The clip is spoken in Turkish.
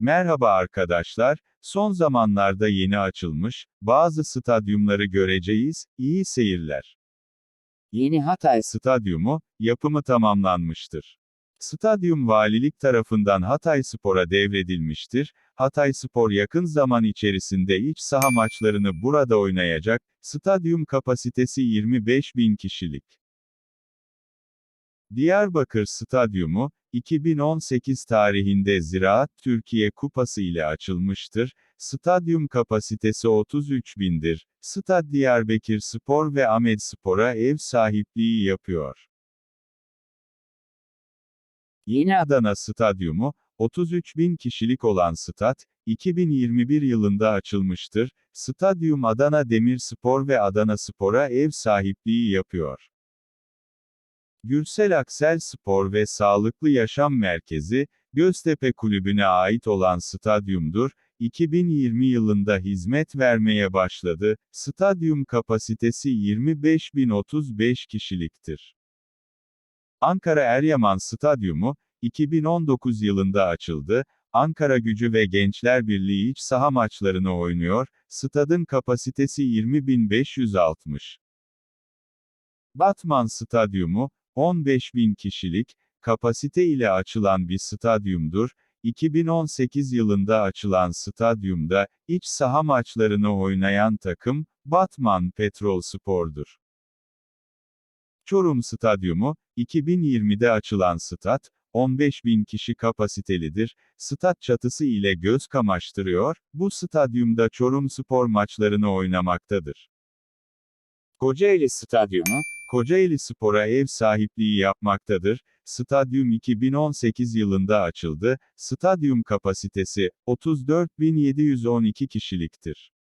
Merhaba arkadaşlar, son zamanlarda yeni açılmış, bazı stadyumları göreceğiz, iyi seyirler. Yeni Hatay Stadyumu, yapımı tamamlanmıştır. Stadyum valilik tarafından Hatay Spor'a devredilmiştir. Hatay Spor yakın zaman içerisinde iç saha maçlarını burada oynayacak, stadyum kapasitesi 25 bin kişilik. Diyarbakır Stadyumu, 2018 tarihinde Ziraat Türkiye Kupası ile açılmıştır. Stadyum kapasitesi 33 bindir. Stad Diyarbakır Spor ve Ahmet Spor'a ev sahipliği yapıyor. Yeni Adana Stadyumu, 33 bin kişilik olan stat, 2021 yılında açılmıştır. Stadyum Adana Demirspor ve Adana Spor'a ev sahipliği yapıyor. Gürsel Aksel Spor ve Sağlıklı Yaşam Merkezi, Göztepe Kulübü'ne ait olan stadyumdur. 2020 yılında hizmet vermeye başladı. Stadyum kapasitesi 25.035 kişiliktir. Ankara Eryaman Stadyumu, 2019 yılında açıldı. Ankara Gücü ve Gençler Birliği iç saha maçlarını oynuyor. Stadın kapasitesi 20.560. Batman Stadyumu, 15.000 kişilik, kapasite ile açılan bir stadyumdur. 2018 yılında açılan stadyumda, iç saha maçlarını oynayan takım, Batman Petrol Spor'dur. Çorum Stadyumu, 2020'de açılan stat, 15 bin kişi kapasitelidir, stat çatısı ile göz kamaştırıyor, bu stadyumda Çorum Spor maçlarını oynamaktadır. Kocaeli Stadyumu, Kocaeli Spor'a ev sahipliği yapmaktadır. Stadyum 2018 yılında açıldı. Stadyum kapasitesi 34.712 kişiliktir.